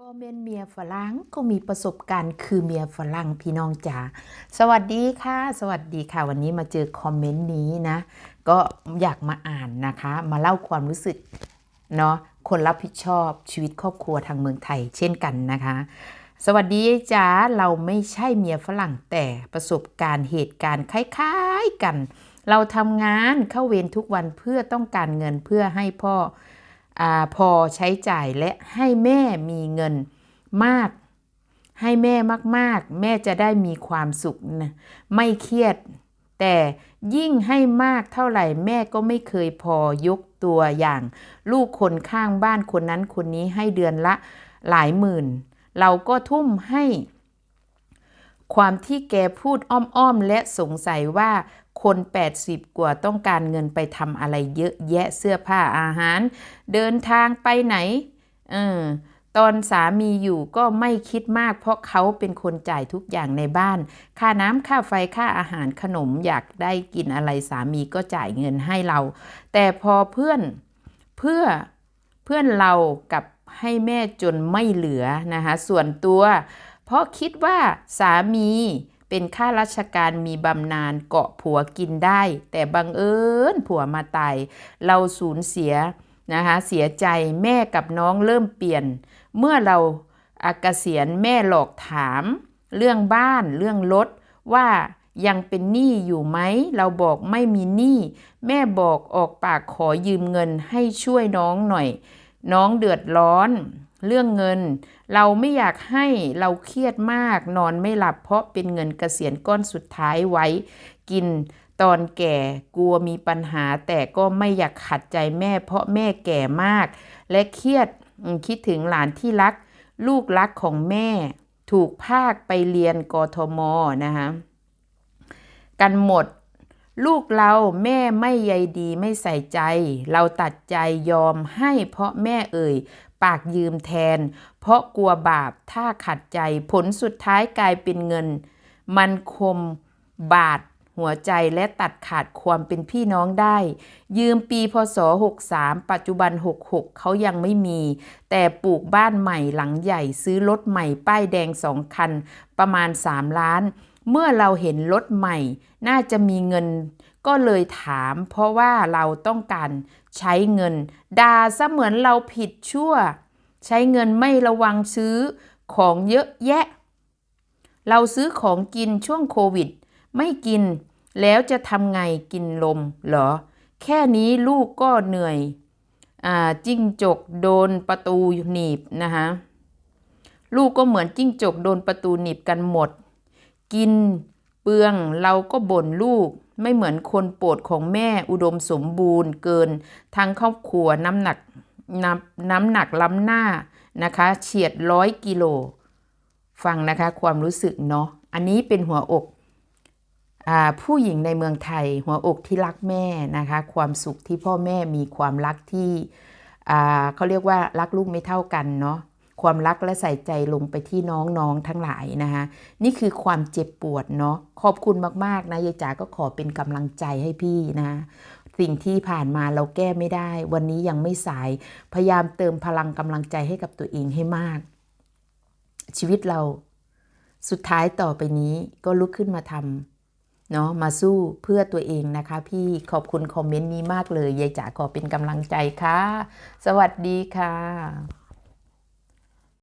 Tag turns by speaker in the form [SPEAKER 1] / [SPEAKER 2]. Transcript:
[SPEAKER 1] บอเมนเมียฝรั่งก็มีประสบการณ์คือเมียฝรั่งพี่น้องจ๋าสวัสดีค่ะ สวัสดีค่ะ วันนี้มาเจอคอมเมนต์นี้นะ ก็อยากมาอ่านนะคะ มาเล่าความรู้สึกเนาะคนรับผิดชอบชีวิตครอบครัวทางเมืองไทย เช่นกันนะคะ สวัสดีจ๋าเราไม่ใช่เมียฝรั่งแต่ประสบการณ์เหตุการณ์คล้ายๆกัน เราทำงานเข้าเวรทุกวันเพื่อต้องการเงินเพื่อให้พ่อ อพอใช้จ่ายและให้แม่มีเงินมาก ให้แม่มากๆ แม่จะได้มีความสุขนะไม่เครียด แต่ยิ่งให้มากเท่าไหร่แม่ก็ไม่เคยพอยกตัวอย่าง ลูกคนข้างบ้านคนนั้นคนนี้ให้เดือนละหลายหมื่น เราก็ทุ่มให้ ความที่แกพูดอ้อมๆ และสงสัยว่าคน 80 กว่าต้องการเงินไปทำอะไรเยอะแยะเสื้อผ้าอาหาร เดินทางไปไหนเออตอนสามีอยู่ก็ไม่คิดมาก เพราะเขาเป็นคนจ่ายทุกอย่างในบ้าน ค่าน้ำค่าไฟค่าอาหารขนมอยากได้กินอะไรสามีก็จ่ายเงินให้เรา แต่พอเพื่อนเพื่อเพื่อนเรากับให้แม่จนไม่เหลือนะคะส่วนตัว เพราะคิดว่าสามีเป็นข้าราชการมีบำนาญเกาะผัวกินได้ แต่บังเอิญผัวมาตายเราสูญเสียนะคะเสียใจแม่กับน้องเริ่มเปลี่ยน เมื่อเราอาเกษียณแม่หลอกถาม เรื่องบ้านเรื่องรถว่ายังเป็นหนี้อยู่ไหม เราบอกไม่มีหนี้ แม่บอกออกปากขอยืมเงินให้ช่วยน้องหน่อย น้องเดือดร้อน เรื่องเงิน เราไม่อยากให้เราเครียดมาก นอนไม่หลับเพราะเป็นเงินเกษียณก้อนสุดท้ายไว้ กินตอนแก่กลัวมีปัญหา แต่ก็ไม่อยากขัดใจแม่ เพราะแม่แก่มาก และเครียดคิดถึงหลานที่รัก ลูกรักของแม่ ถูกภาคไปเรียนกทมนะคะกันหมดลูกเราแม่ไม่ใยดีไม่ใส่ใจ เราตัดใจยอมให้เพราะแม่เอ่ย ปากยืมแทน เพราะกลัวบาปถ้าขัดใจผลสุดท้ายกลายเป็นเงิน มันคมบาดหัวใจและตัดขาดความเป็นพี่น้องได้ ยืมปีพศ 63 ปัจจุบัน 66 เขายังไม่มี แต่ปลูกบ้านใหม่หลังใหญ่ซื้อรถใหม่ป้ายแดงสองคัน ประมาณ 3 ล้าน เมื่อเราเห็นรถใหม่ น่าจะมีเงิน ก็เลยถามเพราะว่าเราต้องการใช้เงินด่าเสมือนเราผิดชั่ว ใช้เงินไม่ระวังซื้อของเยอะแยะ เราซื้อของกินช่วงโควิด ไม่กินแล้วจะทำไงกินลมเหรอ แค่นี้ลูกก็เหนื่อยอจิ้งจกโดนประตูหนีบนะคะลูกก็เหมือนจิ้งจกโดนประตูหนีบกันหมด กิน เปลืองเราก็บ่นลูก ไม่เหมือนคนโปรดของแม่อุดมสมบูรณ์เกิน ทั้งครอบครัวน้ำหนักน้ำน้ำหนักล้ำหน้านะคะเฉียดร้อยกิโล ฟังนะคะความรู้สึกเนาะอันนี้เป็นหัวอกอผู้หญิงในเมืองไทย หัวอกที่รักแม่นะคะความสุขที่พ่อแม่มีความรักที่เขาเรียกว่ารักลูกไม่เท่ากันเนาะ ความรักและใส่ใจลงไปที่น้องๆทั้งหลายนะคะนี่คือความเจ็บปวดเนาะขอบคุณมากๆนะยายจ๋าก็ขอเป็นกำลังใจให้พี่นะสิ่งที่ผ่านมาเราแก้ไม่ได้ วันนี้ยังไม่สาย พยายามเติมพลังกำลังใจให้กับตัวเองให้มาก ชีวิตเรา สุดท้ายต่อไปนี้ก็ลุกขึ้นมาทำเนาะมาสู้เพื่อตัวเองนะคะ พี่ขอบคุณคอมเมนต์นี้มากเลยยายจ๋าขอเป็นกำลังใจค่ะ สวัสดีค่ะ